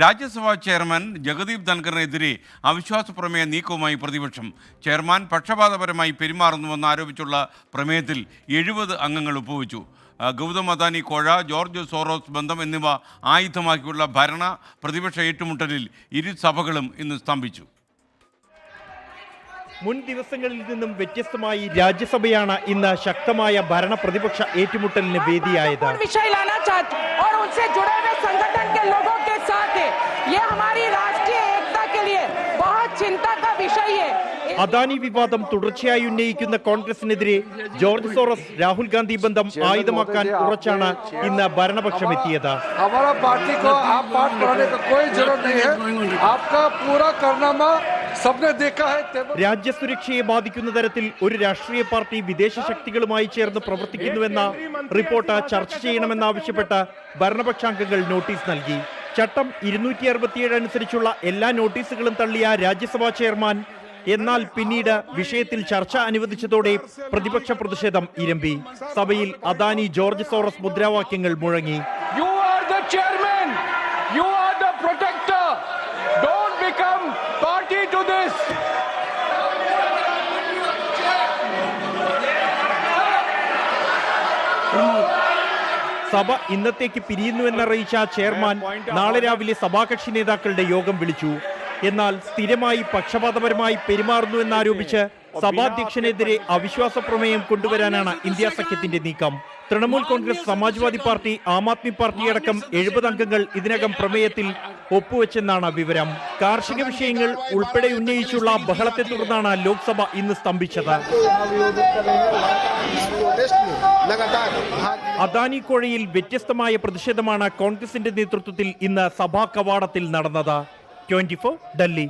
രാജ്യസഭാ chairman Jagdeep ധൻഖറിനെതിരെ അവിശ്വാസ പ്രമേയ നീക്കവുമായി പ്രതിപക്ഷം ചെയർമാൻ പക്ഷപാതപരമായി പെരുമാറുന്നുവെന്ന് ആരോപിച്ചുള്ള പ്രമേയത്തിൽ എഴുപത് അംഗങ്ങൾ ഒപ്പുവെച്ചു. ഗൗതം അദാനി കോഴ ജോർജ് സോറോസ് ബന്ധം എന്നിവ ആയുധമാക്കിയുള്ള ഭരണ പ്രതിപക്ഷ ഏറ്റുമുട്ടലിൽ ഇരു സഭകളും ഇന്ന് സ്തംഭിച്ചു. മുൻ ദിവസങ്ങളിൽ നിന്നും വ്യത്യസ്തമായി രാജ്യസഭയാണ് ഇന്ന് ശക്തമായ ഭരണ പ്രതിപക്ഷ ഏറ്റുമുട്ടലിന് വേദിയായത് महत्वपूर्ण विषय लाना चाहते और उनसे जुड़े हुए संगठन के लोगों के साथ है ये हमारी राष्ट्रीय അദാനി വിവാദം തുടർച്ചയായി ഉന്നയിക്കുന്ന കോൺഗ്രസിനെതിരെ ജോർജ് സോറസ് രാഹുൽ ഗാന്ധി ബന്ധം ആയുധമാക്കാൻ ഉറച്ചാണ് ഇന്ന് ഭരണപക്ഷം എത്തിയത്. രാജ്യസുരക്ഷയെ ബാധിക്കുന്ന തരത്തിൽ ഒരു രാഷ്ട്രീയ പാർട്ടി വിദേശ ശക്തികളുമായി ചേർന്ന് പ്രവർത്തിക്കുന്നുവെന്ന റിപ്പോർട്ട് ചർച്ച ചെയ്യണമെന്നാവശ്യപ്പെട്ട് ഭരണപക്ഷാംഗങ്ങൾ നോട്ടീസ് നൽകി. ചട്ടം ഇരുന്നൂറ്റി അറുപത്തിയേഴ് അനുസരിച്ചുള്ള എല്ലാ നോട്ടീസുകളും തള്ളിയ രാജ്യസഭാ ചെയർമാൻ എന്നാൽ പിന്നീട് വിഷയത്തിൽ ചർച്ച അനുവദിച്ചതോടെ പ്രതിപക്ഷ പ്രതിഷേധം ഇരമ്പി. സഭയിൽ അദാനി ജോർജ് സോറസ് മുദ്രാവാക്യങ്ങൾ മുഴങ്ങി. You are the chairman you are the protector don't become party to this സഭ ഇന്നത്തേക്ക് പിരിയുന്നുവെന്നറിയിച്ച ചെയർമാൻ നാളെ രാവിലെ സഭാകക്ഷി നേതാക്കളുടെ യോഗം വിളിച്ചു. എന്നാൽ സ്ഥിരമായി പക്ഷപാതപരമായി പെരുമാറുന്നു എന്നാരോപിച്ച് സഭാധ്യക്ഷനെതിരെ അവിശ്വാസ പ്രമേയം കൊണ്ടുവരാനാണ് ഇന്ത്യ സഖ്യത്തിന്റെ നീക്കം. തൃണമൂൽ കോൺഗ്രസ് സമാജ്വാദി പാർട്ടി ആം ആദ്മി പാർട്ടി അടക്കം എഴുപത് അംഗങ്ങൾ ഇതിനകം പ്രമേയത്തിൽ ഒപ്പുവെച്ചെന്നാണ് വിവരം. കാർഷിക വിഷയങ്ങൾ ഉൾപ്പെടെ ഉന്നയിച്ചുള്ള ബഹളത്തെ തുടർന്നാണ് ലോക്സഭ ഇന്ന് സ്തംഭിച്ചത്. അദാനി കോഴയിൽ വ്യത്യസ്തമായ പ്രതിഷേധമാണ് കോൺഗ്രസിന്റെ നേതൃത്വത്തിൽ ഇന്ന് സഭാ കവാടത്തിൽ നടന്നത്. ട്വന്റി ഡൽഹി.